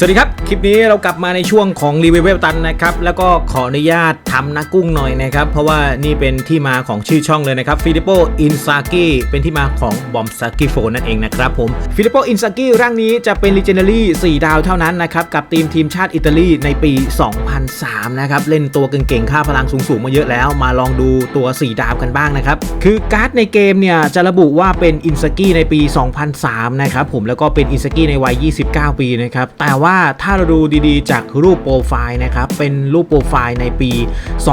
สวัสดีครับ คลิปนี้เรากลับมาในช่วงของรีวิวเวลตันนะครับ แล้วก็ขออนุญาตทำนักกุ้งหน่อยนะครับ เพราะว่านี่เป็นที่มาของชื่อช่องเลยนะครับฟิลิปโปอินซากิเป็นที่มาของบอมซากิโฟนั่นเองนะครับผมฟิลิปโปอินซากิร่างนี้จะเป็น Legendary 4ดาวเท่านั้นนะครับ กับทีมทีมชาติอิตาลีในปี 2003 นะครับ เล่นตัวเก่งๆ ค่าพลังสูงๆ มาเยอะแล้ว มาลองดูตัว 4 ดาวกันบ้างนะครับคือการ์ดในเกมเนี่ยจะระบุว่าเป็นอินซากิในปี 2003 นะครับผมแล้วก็เป็นอินซากิในวัย 29 ปีนะครับแต่ว่าถ้าเราดูดีๆ จากรูปโปรไฟล์นะครับ เป็นรูปโปรไฟล์ในปี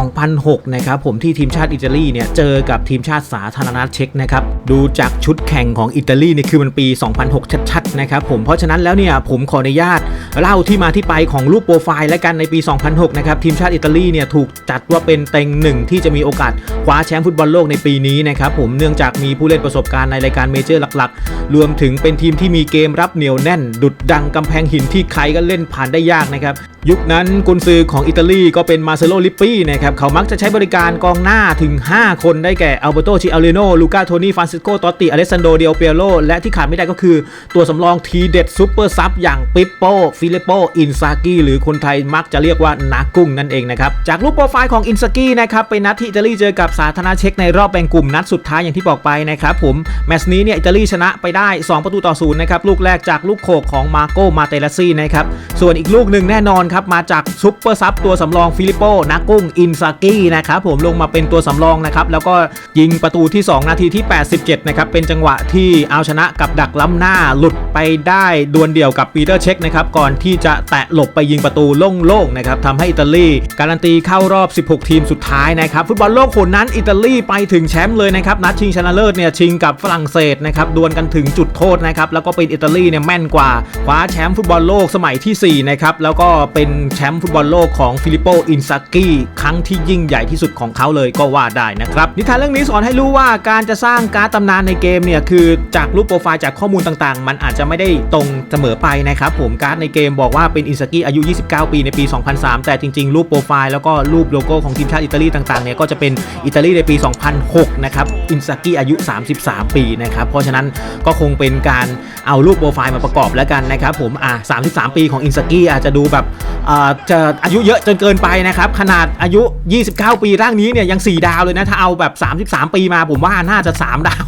2006 นะครับผมที่ทีมชาติอิตาลีเนี่ยเจอกับทีมชาติสาธารณรัฐเช็กนะครับ ดูจากชุดแข่งของอิตาลีนี่คือมันปี 2006 ชัดๆนะครับผมเพราะฉะนั้นแล้วเนี่ยผมขออนุญาต เล่าที่มาที่ไปของรูปโปรไฟล์และกันในปี 2006 นะครับ ทีมชาติอิตาลีเนี่ยถูกจัดว่าเป็นเต็งหนึ่งที่จะมีโอกาสคว้าแชมป์ฟุตบอลโลกในปีนี้นะครับผมเนื่องจากมีผู้เล่นประสบการณ์ในรายการเมเจอร์หลักๆ รวมถึงเป็นทีมที่มีเกมรับเหนียวแน่น ดุดดังกำแพงหินที่ใครก็เล่นผ่านได้ยากนะครับ ยุคนั้นกุนซือของอิตาลีก็เป็นมาเซโลลิปปี้นะครับเขามักจะใช้บริการกองหน้าถึง 5 คนได้แก่อัลเบโตชิอาเลโนลูกาโทนี่ฟานซิสโกตอตติอเลสซานโดเดียเปียโรและที่ขาดไม่ได้ก็คือตัวสำรองทีเด็ดซูเปอร์ซับอย่างปิปโปฟลิปโปอินซากิหรือคนไทยมักจะเรียกว่านากุ้งนั่นเองนะครับ จากรูปโปรไฟล์ของอินซากินะครับเป็นนัดที่อิตาลีเจอกับสาธารณเช็กในรอบแบ่งกลุ่มนัดสุดท้ายอย่างที่บอกไปนะครับผมแมตช์นี้เนี่ยอิตาลีชนะไปได้ 2 ประตูต่อศูนย์นะครับลูกแรกจากลูกโขกของมาโกมาเตลซี่นะครับส่วนอีกลูกหนึ่งแน่นอนครับมาจากซุปเปอร์ซับตัวสำรองฟิลิปโปนากุ้งอินซากินะครับผมลงมาเป็นตัวสำรองนะครับแล้วก็ยิงประตูที่ 2 นาทีที่ 87นะครับเป็นจังหวะที่เอาชนะกับดักล้ำหน้าหลุดไปได้ดวลเดี่ยวกับปีเตอร์เช็คนะครับก่อนที่จะแตะหลบไปยิงประตูโล่งๆนะครับทำให้อิตาลีการันตีเข้ารอบ 16 ทีมสุดท้ายนะครับฟุตบอลโลกคนนั้นอิตาลีไปถึงแชมป์เลยนะครับนัดชิงชนะเลิศเนี่ยชิงกับฝรั่งเศสนะครับดวลกันถึงจุดโทษนะครับแล้วก็เป็นอิตาลีเนี่ยแม่นกว่าคว้าแชมป์ฟุตบอลโลกสมัยทีสี่4 นะครับ แล้วก็เป็นแชมป์ฟุตบอลโลกของฟิลิปโปอินซากิครั้งที่ยิ่งใหญ่ที่สุดของเขาเลยก็ว่าได้นะครับ นิทานเรื่องนี้สอนให้รู้ว่าการจะสร้างการ์ดตำนานในเกมเนี่ยคือจากรูปโปรไฟล์จากข้อมูลต่างๆ มันอาจจะไม่ได้ตรงเสมอไปนะครับผมการ์ดในเกมบอกว่าเป็นอินซากิอายุ 29 ปีในปี 2003 แต่จริง ๆ รูปโปรไฟล์แล้วก็รูปโลโก้ของทีมชาติอิตาลีต่างๆเนี่ยก็จะเป็นอิตาลีในปี 2006 นะครับอินซากิอายุ 33 ปีนะครับเพราะฉะนั้นก็คงเป็นการเอารูปโปรไฟล์มาประกอบแล้วกันนะครับผมอะ33 ปีของอินซากิอาจจะดูแบบอ่าจะอายุเยอะจนเกินไปนะครับขนาดอายุ 29 ปีร่างนี้เนี่ยยัง 4 ดาวเลยนะถ้าเอาแบบ 33 ปีมาผมว่าน่าจะ 3 ดาว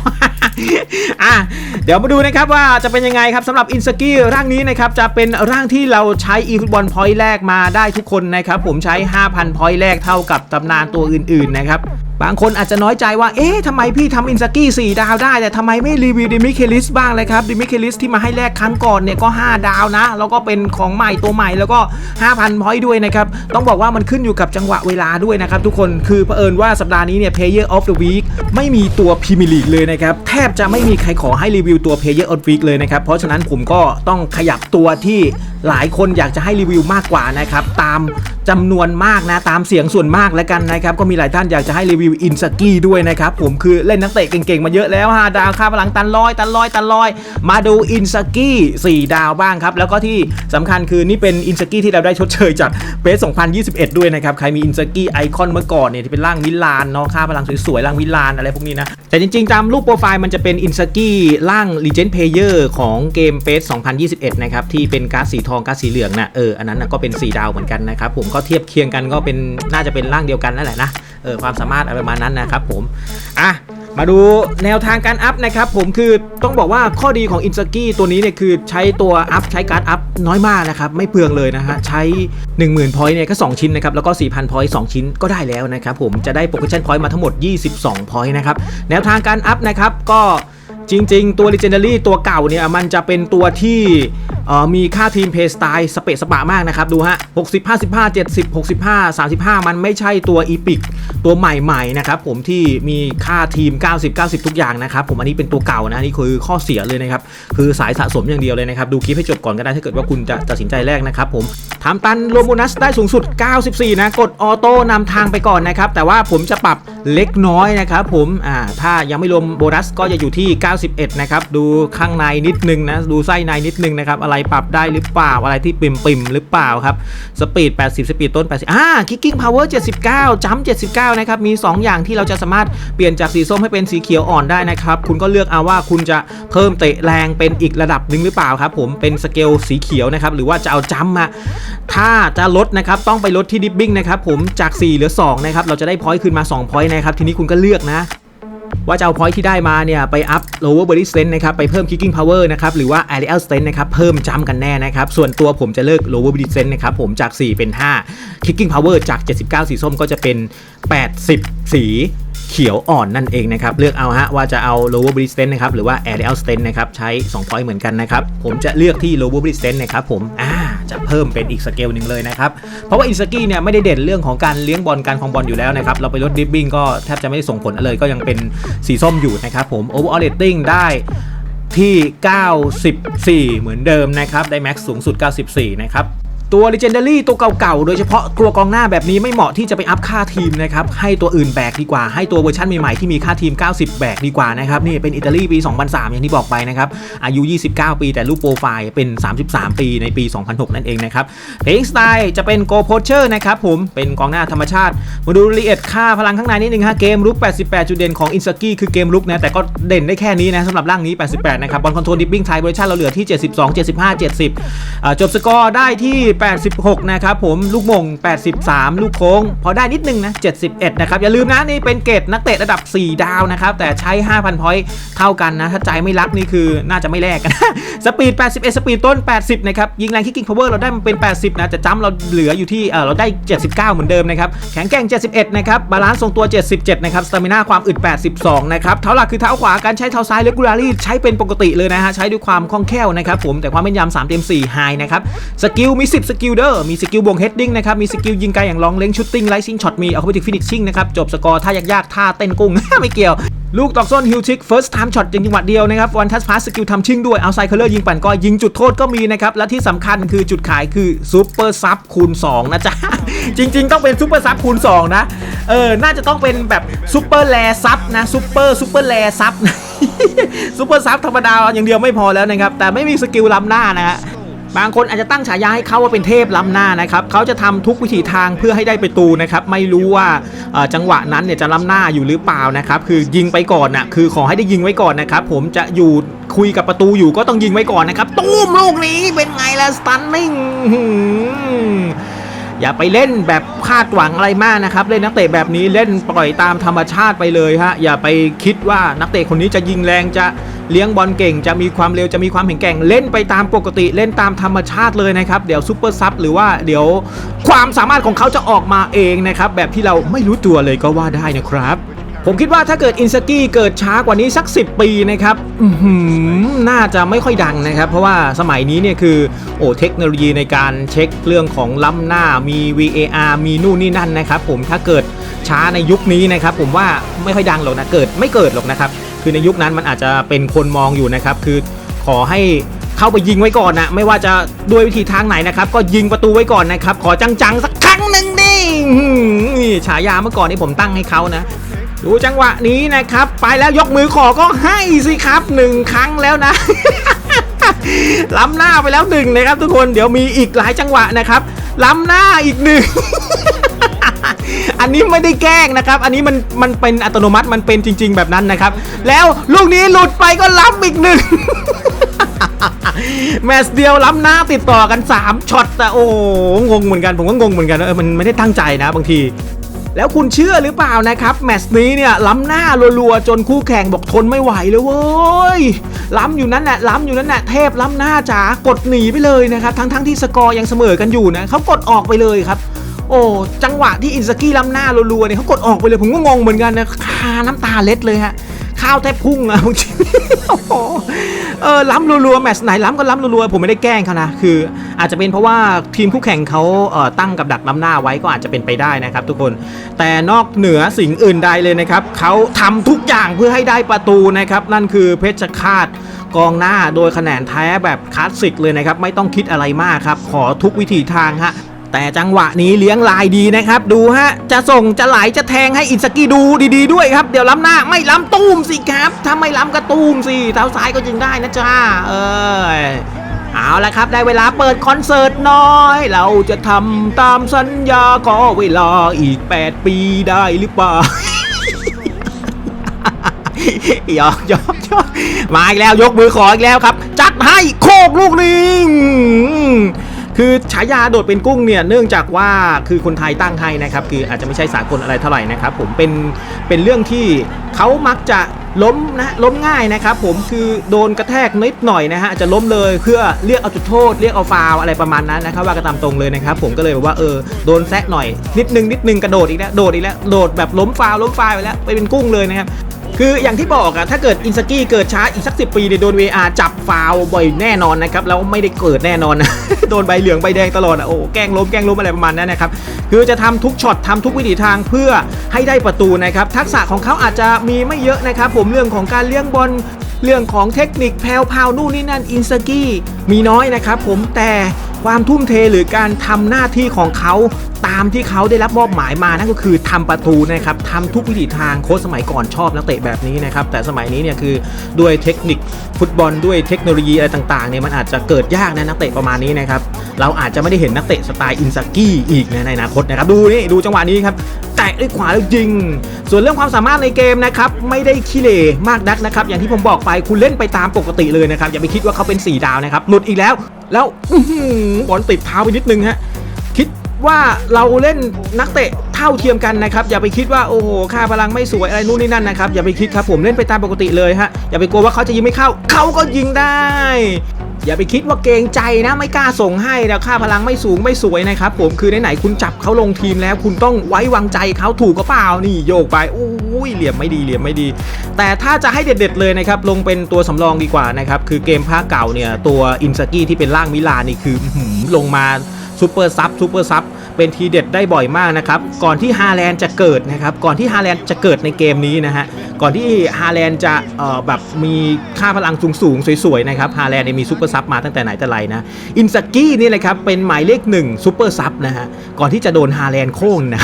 อะเดี๋ยวมาดูนะครับว่าจะเป็นยังไงครับสำหรับอินสกี้ร่างนี้นะครับจะเป็นร่างที่เราใช้อีฟุตบอลพอยต์แรกมาได้ทุกคนนะครับผมใช้ 5,000พอยต์แรกเท่ากับตำนานตัวอื่นๆนะครับ บางคนอาจจะน้อยใจว่า เอ๊ะทำไมพี่ทำอินสกี้4ดาวได้ แต่ทำไมไม่รีวิวดิมิเคลิสบ้างเลยครับ ดิมิเคลิสที่มาให้แรกครั้งก่อนเนี่ยก็ 5 ดาวนะ แล้วก็เป็นของใหม่ตัวใหม่แล้วก็ 5,000พอยต์ด้วยนะครับ ต้องบอกว่ามันขึ้นอยู่กับจังหวะเวลาด้วยนะครับทุกคน คือเผอิญว่าสัปดาห์นี้เนี่ย Player of the Week ไม่มีตัวพรีเมียร์ลีกเลยนะครับ แทบจะไม่มีใครขอให้รีวิวตัว Player of the Week เลยนะครับ เพราะฉะนั้นผมก็ต้องขยับตัวที่หลายคนอยากจะให้รีวิวมากกว่านะครับตาม จำนวนมากนะตามเสียงส่วนมากแล้วกันนะครับ ก็มีหลายท่านอยากจะให้รีวิวอินสกี้ด้วยนะครับ ผมคือเล่นนักเตะเก่งๆมาเยอะแล้วฮะดาวค่าพลังตันลอยตันลอยตันลอย มาดูอินสกี้4 ดาวบ้างครับ แล้วก็ที่สำคัญคือนี่เป็นอินสกี้ที่เราได้ชดเชยจากเบส2021 ด้วยนะครับ ใครมีอินสกี้ไอคอนเมื่อก่อนเนี่ยที่เป็นร่างมิลานเนาะค่าพลังสวยๆร่างมิลานอะไรพวกนี้นะแต่จริงๆตามรูปโปรไฟล์มันจะเป็นอินสกี้ร่าง Legend Player ของเกมเฟส2021 นะครับที่เป็นการ์ดสีทองการ์ดสีเหลืองนะเอออันนั้นนะก็เป็น 4 ดาวเหมือนกันนะครับผมกเทียบเคียงกันก็เป็นน่าจะเป็นร่างเดียวกันนั่นแหละนะเออความสามารถอะไรประมาณนั้นนะครับผมอะมาดูแนวทางการอัพนะครับผมคือต้องบอกว่าข้อดีของอินสกี้ตัวนี้เนี่ยคือใช้ตัวอัพใช้การอัพน้อยมากนะครับ ไม่เปลืองเลยนะฮะ ใช้ 10,000พอยต์เนี่ยก็ 2 ชิ้นนะครับ แล้วก็ 4,000พอยต์2ชิ้นก็ได้แล้วนะครับผมจะได้โปรเกชั่นพอยต์มาทั้งหมด 22พอยต์นะครับ แนวทางการอัพนะครับก็ จริง ๆ ตัว Legendary ตัวเก่าเนี่ยมันจะเป็นตัวที่มีค่าทีมเพย์สไตล์สเปซสปะมากนะครับ ดูฮะ 60 55 70 65 35 มันไม่ใช่ตัวอีพิกตัวใหม่ๆนะครับผมที่มีค่าทีม 90 90 ทุกอย่างนะครับ ผมอันนี้เป็นตัวเก่านะนี่คือข้อเสียเลยนะครับ คือสายสะสมอย่างเดียวเลยนะครับ ดูคลิปให้จบก่อนก็ได้ถ้าเกิดว่าคุณจะตัดสินใจแรกนะครับผมถามตันรวมโบนัสได้สูงสุด 94 นะ กดออโต้นำทางไปก่อนนะครับแต่ว่าผมจะปรับ เล็กน้อยนะครับผมอ่าถ้ายังไม่รวมโบนัสก็จะอยู่ที่ 91 นะครับ ดูข้างในนิดนึงนะ ดูไส้ในนิดนึงนะครับ อะไรปรับได้หรือเปล่า อะไรที่ปิ่มปิ่มหรือเปล่าครับ สปีด 80 สปีดต้น 80 อ่าคิกกิ้งพาวเวอร์ 79 จัมป์79 นะครับ มี 2 อย่างที่เราจะสามารถเปลี่ยนจากสีส้มให้เป็นสีเขียวอ่อนได้นะครับ คุณก็เลือกเอาว่าคุณจะเพิ่มเตะแรงเป็นอีกระดับหนึ่งหรือเปล่าครับผม เป็นสเกลสีเขียวนะครับ หรือว่าจะเอาจัมป์มา ถ้าจะลดนะครับ ต้องไปลดที่ดิปบิ้งนะครับผม จาก 4 เหลือ 2 นะครับ เราจะได้พอยต์คืนมา2พอยต์นะครับทีนี้คุณก็เลือกนะว่าจะเอาพอยที่ได้มาเนี่ยไปอัพ lower body strength นะครับไปเพิ่ม kicking power นะครับหรือว่า aerial strength นะครับเพิ่มจำกันแน่นะครับส่วนตัวผมจะเลิก lower body strength นะครับผมจาก 4 เป็น 5 kicking power จาก 79 สีส้มก็จะเป็น 80 สีเขียวอ่อนนั่นเองนะครับเลือกเอาฮะว่าจะเอา lower body strength นะครับหรือว่า aerial strength นะครับใช้ 2 point เหมือนกันนะครับผมจะเลือกที่ lower body strength นะครับผมอ่า จะเพิ่มเป็นอีกสเกลหนึ่งเลยนะครับ เพราะว่าอินสกี้เนี่ยไม่ได้เด่นเรื่องของการเลี้ยงบอลการคองบอลอยู่แล้วนะครับ เราไปลดดิฟบิ้งก็แทบจะไม่ได้ส่งผลเลยก็ยังเป็นสีส้มอยู่นะครับผมโอเวอร์ออเรตติ้งได้ที่ 94 เหมือนเดิมนะครับ ได้แม็กซ์สูงสุด 94 นะครับ ตัว Legendary ตัวเก่าๆ โดยเฉพาะกลัวกองหน้าแบบนี้ไม่เหมาะที่จะไปอัพค่าทีมนะครับ ให้ตัวอื่นแบกดีกว่า ให้ตัวเวอร์ชันใหม่ๆ ที่มีค่าทีม 90 แบกดีกว่านะครับ นี่เป็นอิตาลีปี 2003 อย่างที่บอกไปนะครับ อายุ 29 ปี แต่รูปโปรไฟล์เป็น 33 ปีในปี 2006 นั่นเองนะครับเพลงสไตล์จะเป็นโกโพเชอร์นะครับผม เป็นกองหน้าธรรมชาติ มาดูรายละเอียดค่าพลังข้างในนิดนึงฮะ เกมลุก 88 จุดเด่นของอินสกี้คือเกมลุกนะ แต่ก็เด่นได้แค่นี้นะสำหรับร่างนี้ 88 นะครับ บอลคอนโทรลดิปปิ้งไทยบริชันเราเหลือที่ 72 75 70อ่าจบสกอร์ได้ที่86นะครับผมลูกมง 83 ลูกโค้ง พอได้นิดนึงนะ 71 นะครับ อย่าลืมนะ นี่เป็นเกรดนักเตะระดับ 4 ดาวนะครับ แต่ใช้ 5,000 พอยต์เท่ากันนะ ถ้าใจไม่รักนี่คือน่าจะไม่แลกกันสปีด 81 สปีดต้น 80 นะครับ ยิงแรงคิกกิ้งพาวเวอร์เราได้มันเป็น 80 นะแต่จัมป์เราเหลืออยู่ที่เออเราได้ 79 เหมือนเดิมนะครับแข็งแกร่ง 71 นะครับบาลานซ์ทรงตัว 77 นะครับสตามิน่าความอึด 82 นะครับเท้าหลักคือเท้าขวาการใช้เท้าซ้ายเลกูลารี่ใช้เป็นปกติเลยนะฮะใช้ด้วยความคล่องแคล่วนะครับผมแต่ความแม่นยำ3เต็ม4ไฮนะครับสกิลมี 10สกิลเดอร์มีสกิลบวกเฮดดิ้งนะครับ มีสกิลยิงไกลอย่างลองเล้งชุตติ้งไลซิงช็อตมีเอาเข้าไปถึงฟินิชชิ่งนะครับ จบสกอร์ท่ายากๆ ท่าเต้นกุ้ง ไม่เกี่ยว ลูกตอกส้นฮิวทิกเฟิร์สไทม์ช็อตยิงจังหวะเดียวนะครับวันทัสพาสสกิลทำชิ่งด้วยเอาไซเคเลอร์ยิงปั่นก็ยิงจุดโทษก็มีนะครับและที่สำคัญคือจุดขายคือซูเปอร์ซับคูณ2นะจ๊ะจริง ๆ ต้องเป็นซูเปอร์ซับคูณ2นะเออน่าจะต้องเป็นแบบซูเปอร์แลซับนะซูเปอร์ซูเปอร์แลซับซูเปอร์ซับธรรมดาอย่างเดียวไม่พอแล้วนะครับแต่ไม่มีสกิลล้ำหน้านะฮะ บางคนอาจจะตั้งฉายาให้เขาว่าเป็นเทพล้ำหน้านะครับเขาจะทำทุกวิถีทางเพื่อให้ได้ประตูนะครับไม่รู้ว่าจังหวะนั้นเนี่ยจะล้ำหน้าอยู่หรือเปล่านะครับคือยิงไปก่อนนะคือขอให้ได้ยิงไว้ก่อนนะครับผมจะอยู่คุยกับประตูอยู่ก็ต้องยิงไว้ก่อนนะครับตูมลูกนี้เป็นไงล่ะสตันนิ่งอย่าไปเล่นแบบคาดหวังอะไรมากนะครับ เล่นนักเตะแบบนี้เล่นปล่อยตามธรรมชาติไปเลยฮะอย่าไปคิดว่านักเตะคนนี้จะยิงแรงจะ เลี้ยงบอลเก่งจะมีความเร็วจะมีความแข็งแกร่งเล่นไปตามปกติเล่นตามธรรมชาติเลยนะครับ เดี๋ยวซูเปอร์ซับหรือว่าเดี๋ยวความสามารถของเขาจะออกมาเองนะครับแบบที่เราไม่รู้ตัวเลยก็ว่าได้นะครับผมคิดว่าถ้าเกิดอินสกี้เกิดช้ากว่านี้สัก 10 ปีนะครับน่าจะไม่ค่อยดังนะครับ เพราะว่าสมัยนี้เนี่ยคือโอ้เทคโนโลยีในการเช็คเรื่องของล้ำหน้ามี VAR มีนู่นนี่นั่นนะครับ ผมถ้าเกิดช้าในยุคนี้นะครับ ผมว่าไม่ค่อยดังหรอกนะเกิดไม่เกิดหรอกนะครับ คือในยุคนั้นมันอาจจะเป็นคนมองอยู่นะครับ คือขอให้เข้าไปยิงไว้ก่อนนะไม่ว่าจะด้วยวิธีทางไหนนะครับ ก็ยิงประตูไว้ก่อนนะครับ ขอจังๆสักครั้งหนึ่งดิฉายาเมื่อก่อนนี่ผมตั้งให้เขานะดูจังหวะนี้นะครับ ไปแล้วยกมือขอก็ให้สิครับหนึ่งครั้งแล้วนะล้ำหน้าไปแล้วหนึ่งนะครับ ทุกคนเดี๋ยวมีอีกหลายจังหวะนะครับ ล้ำหน้าอีกหนึ่ง อันนี้ไม่ได้แกล้งนะครับ อันนี้มันมันเป็นอัตโนมัติมันเป็นจริง ๆ แบบนั้นนะครับ แล้วลูกนี้หลุดไปก็ล้ำอีกหนึ่งแมตช์เดียวล้ำหน้าติดต่อกัน 3ช็อตแต่โอ้โหงงเหมือนกันผมก็งงเหมือนกันเออมันไม่ได้ตั้งใจนะบางทีแล้วคุณเชื่อหรือเปล่านะครับ แมตช์นี้เนี่ยล้ำหน้ารัวๆจนคู่แข่งบอกทนไม่ไหวเลยเว้ยล้ำอยู่นั้นแหละล้ำอยู่นั้นแหละเทพล้ำหน้าจ๋ากดหนีไปเลยนะครับ ทั้งๆที่สกอร์ยังเสมอกันอยู่นะเขากดออกไปเลยครับ โอ้จังหวะที่อินสกี้ล้ำหน้ารัวๆเนี่ยเขากดออกไปเลยผมก็งงเหมือนกันนะคาน้ำตาเล็ดเลยฮะข้าวแทบพุ่งอะบางทีโอ้โหเออล้ำรัวๆแมตช์ไหนล้ำก็ล้ำรัวๆผมไม่ได้แกล้งเขานะคือ อาจจะเป็นเพราะว่าทีมคู่แข่งเขาเตั้งกับดักล้ำหน้าไว้ก็อาจจะเป็นไปได้นะครับ ทุกคนแต่นอกเหนือสิ่งอื่นใดเลยนะครับเขาทำทุกอย่างเพื่อให้ได้ประตูนะครับ นั่นคือเพชรฆาตกองหน้าโดยคะแนนแท้แบบคลาสสิกเลยนะครับ ไม่ต้องคิดอะไรมากครับ ขอทุกวิถีทางฮะ แต่จังหวะนี้เลี้ยงลายดีนะครับ ดูฮะ จะส่งจะไหลจะแทงให้อินสกี้ดูดีๆด้วยครับ เดี๋ยวล้ำหน้าไม่ล้ำตูมสิครับถ้าไม่ล้ำก็ตูมสิเท้าซ้ายก็ยิงได้นะจ้าเออเอาละครับ ได้เวลาเปิดคอนเสิร์ตน้อย เราจะทำตามสัญญาขอเวลาอีก 8 ปีได้หรือเปล่าหยอกหยอกหยอกมาอีกแล้วยกมือขออีกแล้วครับ จัดให้โคกลูกนี้ คือฉายาโดดเป็นกุ้งเนี่ยเนื่องจากว่าคือคนไทยตั้งให้นะครับคืออาจจะไม่ใช่สากลอะไรเท่าไหร่นะครับผมเป็นเป็นเรื่องที่เขามักจะ ล้มนะล้มง่ายนะครับผมคือโดนกระแทกนิดหน่อยนะฮะอาจจะล้มเลยเพื่อเรียกเอาจุดโทษ เรียกเอาฟาวอะไรประมาณนั้นนะครับว่ากันตามตรงเลยนะครับผมก็เลยบอกว่าเออโดนแซะหน่อย นิดนึงนิดนึงกระโดดอีกแล้วโดดอีกแล้วโดดแบบล้มฟาวล้มฟาวไปแล้วไปเป็นกุ้งเลยนะครับคืออย่างที่บอกอะถ้าเกิดอินสกี้เกิดช้าอีกสักสิปีเนี่ยโดน VR จับฟาวบ่อยแน่นอนนะครับแล้วไม่ได้เกิดแน่นอนนะโดนใบเหลืองใบแดงตลอดอะโอ้แกล้งล้มแกล้งล้มอะไรประมาณนั้นนะครับคือจะทำทุกช็อตทำทุกวิถีทางเพื่อให้ได้ประตูนะครับทักษะของเขาอาจจะมีไม่เยอะนะครับผมเรื่องของการเลี้ยงบอลเรื่องของเทคนิคแพลวพาวนู่นนี่นั่นอินสกี้มีน้อยนะครับผมแต่ความทุ่มเทหรือการทำหน้าที่ของเขาตามที่เขาได้รับมอบหมายมานั่นก็คือทำประตูนะครับทำทุกวิถีทางโค้ชสมัยก่อนชอบนักเตะแบบนี้นะครับแต่สมัยนี้เนี่ยคือด้วยเทคนิคฟุตบอลด้วยเทคโนโลยีอะไรต่างๆเนี่ยมันอาจจะเกิดยากนะนักเตะประมาณนี้นะครับเราอาจจะไม่ได้เห็นนักเตะสไตล์อินซากิอีกในอนาคตนะครับดูนี่ดูจังหวะนี้ครับ แตะด้วยขวาแล้วยิง ส่วนเรื่องความสามารถในเกมนะครับไม่ได้ขี้เหร่มากนักนะครับอย่างที่ผมบอกไปคุณเล่นไปตามปกติเลยนะครับอย่าไปคิดว่าเขาเป็น 4 ดาวนะครับหลุดอีกแล้ว แล้วบอลติดเท้าไปนิดนึงฮะคิดว่าเราเล่นนักเตะเท่าเทียมกันนะครับอย่าไปคิดว่าโอ้โหค่าพลังไม่สวยอะไรนู่นนี่นั่นนะครับอย่าไปคิดครับผมเล่นไปตามปกติเลยฮะอย่าไปกลัวว่าเขาจะยิงไม่เข้า เขาก็ยิงได้ อย่าไปคิดว่าเกรงใจนะไม่กล้าส่งให้แล้วค่าพลังไม่สูงไม่สวยนะครับผมคือไหนๆคุณจับเขาลงทีมแล้ว คุณต้องไว้วางใจเขาถูกก็เปล่านี่โยกไปอุ้ยเหลี่ยมไม่ดีเหลี่ยมไม่ดี แต่ถ้าจะให้เด็ดๆเลยนะครับลงเป็นตัวสำรองดีกว่านะครับคือเกมภาคเก่าเนี่ยตัวอินสกี้ที่เป็นร่างมิลานนี่คืออื้อหือลงมา ซูเปอร์ซับซูเปอร์ซับเป็นทีเด็ดได้บ่อยมากนะครับ ก่อนที่ฮาแลนด์จะเกิดนะครับ ก่อนที่ฮาแลนด์จะเกิดในเกมนี้นะฮะ ก่อนที่ฮาแลนด์จะแบบมีค่าพลังสูงๆสวยๆนะครับฮาแลนด์เนี่ยมีซูเปอร์ซับมาตั้งแต่ไหนแต่ไรนะ อินสกี้นี่เลยครับเป็นหมายเลขหนึ่งซูเปอร์ซับนะฮะ ก่อนที่จะโดนฮาแลนด์โค่นนะ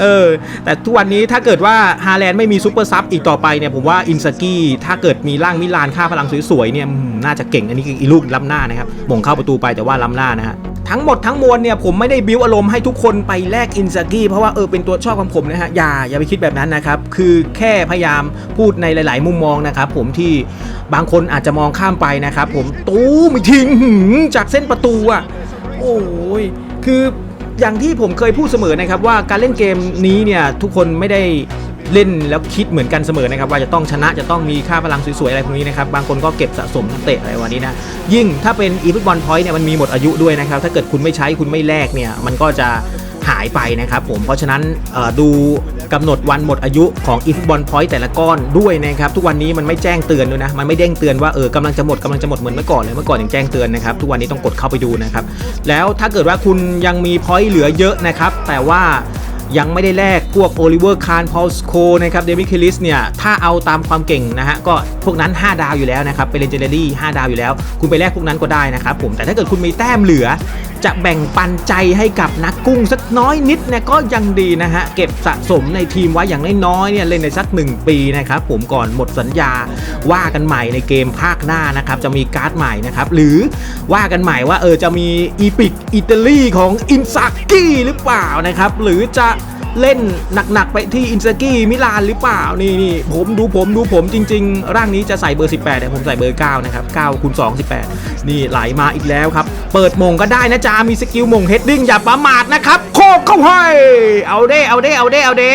เออแต่ทุกวันนี้ถ้าเกิดว่าฮาแลนด์ไม่มีซูเปอร์ซับอีกต่อไปเนี่ยผมว่าอินสกี้ถ้าเกิดมีร่างมิลานค่าพลังสวยๆเนี่ยน่าจะเก่งอันนี้อีลูกล้ำหน้านะครับมงเข้าประตูไปแต่ว่าล้ำหน้านะฮะ ทั้งหมดทั้งมวลเนี่ยผมไม่ได้บิวอารมณ์ให้ทุกคนไปแลกอินซากิเพราะว่าเออเป็นตัวชอบของผมนะฮะอย่าอย่าไปคิดแบบนั้นนะครับ คือแค่พยายามพูดในหลาย ๆ มุมมองนะครับผมที่บางคนอาจจะมองข้ามไปนะครับผมตู้มอีทิ้งจากเส้นประตูอะโอ้ยคืออย่างที่ผมเคยพูดเสมอนะครับว่าการเล่นเกมนี้เนี่ยทุกคนไม่ได้ เล่นแล้วคิดเหมือนกันเสมอนะครับว่าจะต้องชนะจะต้องมีค่าพลังสวยๆอะไรพวกนี้นะครับบางคนก็เก็บสะสมนักเตะอะไรวันนี้นะยิ่งถ้าเป็นอีฟุตบอลพอยต์เนี่ยมันมีหมดอายุด้วยนะครับถ้าเกิดคุณไม่ใช้คุณไม่แลกเนี่ยมันก็จะหายไปนะครับผมเพราะฉะนั้นดูกำหนดวันหมดอายุของอีฟุตบอลพอยต์แต่ละก้อนด้วยนะครับทุกวันนี้มันไม่แจ้งเตือนด้วยนะมันไม่เด้งเตือนว่าเออกำลังจะหมดกำลังจะหมดเหมือนเมื่อก่อนเลยเมื่อก่อนยังแจ้งเตือนนะครับทุกวันนี้ต้องกดเข้าไปดูนะครับแล้วถ้าเกิดว่าคุณยังมีพอยต์เหลือเยอะนะครับแต่ว่า ยังไม่ได้แลกพวกโอลิเวอร์คาร์นพอลสโคนะครับเดมิเคิลิสเนี่ย ถ้าเอาตามความเก่งนะฮะ ก็พวกนั้น 5 ดาวอยู่แล้วนะครับเป็นเลนเจอรี่5ดาวอยู่แล้ว คุณไปแลกพวกนั้นก็ได้นะครับผมแต่ถ้าเกิดคุณมีแต้มเหลือ จะแบ่งปันใจให้กับนักกุ้งสักน้อยนิดนะก็ยังดีนะฮะ เก็บสะสมในทีมไว้อย่างน้อยๆเนี่ยเล่นในสัก 1 ปีนะครับผมก่อนหมดสัญญาว่ากันใหม่ในเกมภาคหน้านะครับ จะมีการ์ดใหม่นะครับ หรือว่ากันใหม่ว่าเออจะมีอีพิกอิตาลีของอินซากกี้หรือเปล่านะครับ หรือจะ เล่นหนักๆไปที่อินซากิมิลานหรือเปล่านี่นี่ผมดูผมดูผมจริง ๆ ร่างนี้จะใส่เบอร์ 18แต่ผมใส่เบอร์ 9 นะครับ9คูณ2 18 นี่ไหลมาอีกแล้วครับ เปิดมงก็ได้นะจ๊ะมีสกิลมงเฮดดิ้งอย่าประมาทนะครับ โคกเข้าให้เอาเด้เอาเด้เอาเด้เอาเด้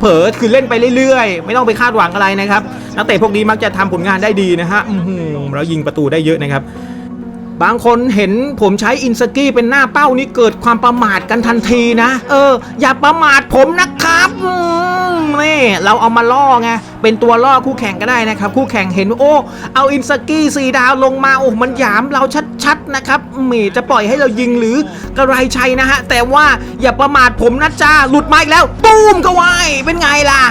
เผลอคือเล่นไปเรื่อยๆ ไม่ต้องไปคาดหวังอะไรนะครับนักเตะพวกนี้มักจะทำผลงานได้ดีนะฮะแล้วยิงประตูได้เยอะนะครับ บางคนเห็นผมใช้อินสกี้เป็นหน้าเป้านี่เกิดความประมาทกันทันทีนะ เออ อย่าประมาทผมนะครับนี่เราเอามาล่อไงเป็นตัวล่อคู่แข่งก็ได้นะครับ คู่แข่งเห็นโอ้เอาอินสกี้สีดาวลงมาโอ้มันหยามเราชัดๆนะครับเมจะปล่อยให้เรายิงหรือกระไรชัยนะฮะ แต่ว่าอย่าประมาทผมนะจ้าหลุดมาอีกแล้วตูมก็ไว้เป็นไงล่ะ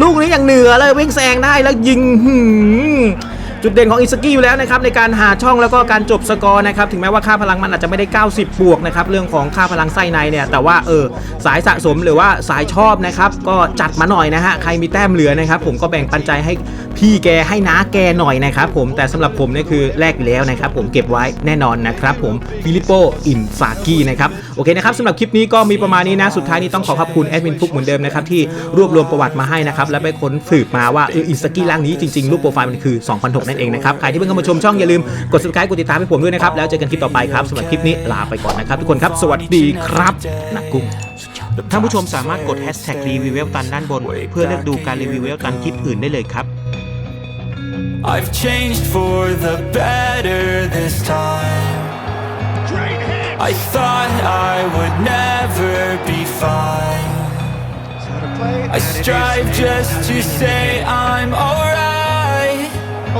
ลูกนี้อย่างเหนือเลยเว้งแซงได้แล้วยิงหืม จุดเด่นของอิสกี้อยู่แล้วนะครับในการหาช่องแล้วก็การจบสกอร์นะครับถึงแม้ว่าค่าพลังมันอาจจะไม่ได้ 90 บวกนะครับเรื่องของค่าพลังไส้ในเนี่ยแต่ว่าเออสายสะสมหรือว่าสายชอบนะครับก็จัดมาหน่อยนะฮะใครมีแต้มเหลือนะครับผมก็แบ่งปันใจให้พี่แกให้น้าแกหน่อยนะครับผมแต่สำหรับผมเนี่ยคือแลกแล้วนะครับผมเก็บไว้แน่นอนนะครับผมฟิลิปโปอินซากินะครับโอเคนะครับสำหรับคลิปนี้ก็มีประมาณนี้นะสุดท้ายนี้ต้องขอขอบคุณแอดมินฟุกเหมือนเดิมนะครับที่รวบรวมประวัติมาให้นะครับและไปค้นสืบมาว่าเอออินซากิร่างนี้จริงๆรูปโปรไฟล์มันคือ 2006นั่นเองนะครับ ใครที่เพิ่งเข้ามาชมช่องอย่าลืมกด subscribe กดติดตามให้ผมด้วยนะครับ แล้วเจอกันคลิปต่อไปครับสำหรับคลิปนี้ลาไปก่อนนะครับ ทุกคนครับสวัสดีครับนักกุ้งท่านผู้ชมสามารถกด hashtag รีวิวเวลตันด้านบน เพื่อเลือกดูการรีวิวเวลตันคลิปอื่นได้เลยครับ I've changed for the better this time. I thought I would never be fine. I strive just to say I'm alright.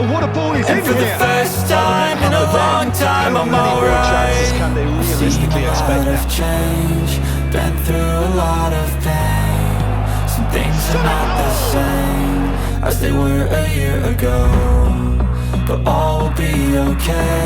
Oh, what a ball he's And in for the first time in a long time, I'm alright. Can they realistically a expect lot of that? change, been through a lot of pain. Some things are not the same as they were a year ago, but all will be okay.